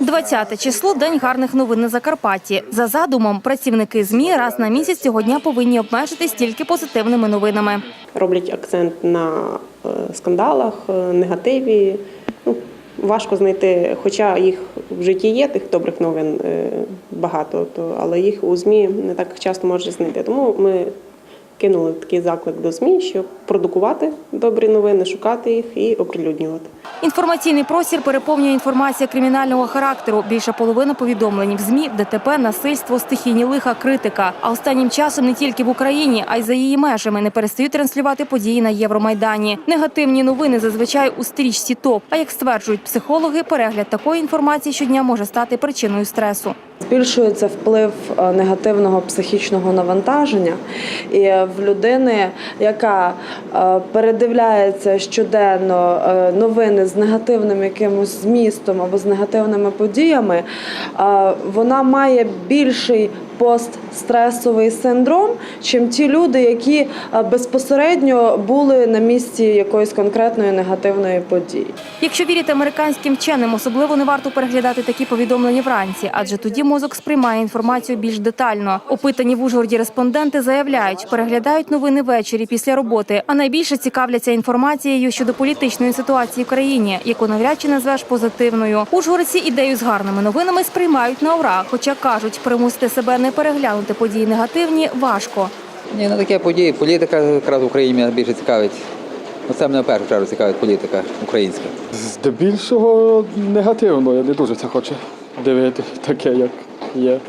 20 число день гарних новин на Закарпатті. За задумом, працівники змі раз на місяць цього дня повинні обмежитись тільки позитивними новинами. роблять акцент на е, скандалах, е, негативі. Ну, важко знайти, хоча їх в житті є тих добрих новин е, багато, то, але їх у ЗМІ не так часто можна знайти. Тому ми кинули такий заклик до ЗМІ, щоб продукувати добрі новини, шукати їх і оприлюднювати. Інформаційний простір переповнює інформація кримінального характеру. Більша половина повідомлень в ЗМІ, ДТП, насильство, стихійні лиха, критика. А останнім часом не тільки в Україні, а й за її межами не перестають транслювати події на Євромайдані. Негативні новини зазвичай у стрічці топ. А як стверджують психологи, перегляд такої інформації щодня може стати причиною стресу. Збільшується вплив е, негативного психічного навантаження, і в людини, яка е, передивляється щоденно е, новини з негативним якимось змістом або з негативними подіями, вона має більший постстресовий синдром, чим ті люди, які е, безпосередньо були на місці якоїсь конкретної негативної події. Якщо вірити американським вченим, особливо не варто переглядати такі повідомлення вранці, адже тоді мозок сприймає інформацію більш детально. Опитані в Ужгороді респонденти заявляють, переглядають новини ввечері після роботи, а найбільше цікавляться інформацією щодо політичної ситуації в країні, яку навряд чи назвеш позитивною. Ужгородці ідею з гарними новинами сприймають на ура, хоча кажуть, примусити себе не переглянути події негативні важко. Ні, на такі події. Політика якраз в Україні мене більше цікавить. Ну, це мене в першу чергу цікавить політика українська. Здебільшого негативно, я не дуже це хочу дивити, таке, як є.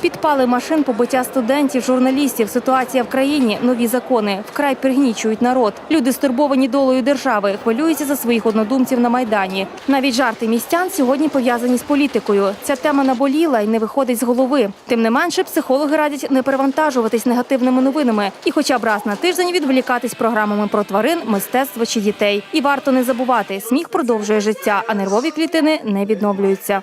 Підпали машин, побиття студентів, журналістів, ситуація в країні, нові закони вкрай пригнічують народ. Люди стурбовані долею держави, хвилюються за своїх однодумців на майдані. Навіть жарти містян сьогодні пов'язані з політикою. Ця тема наболіла і не виходить з голови. Тим не менше, психологи радять не перевантажуватись негативними новинами і, хоча б раз на тиждень, відволікатись програмами про тварин, мистецтво чи дітей. І варто не забувати, сміх продовжує життя, а нервові клітини не відновлюються.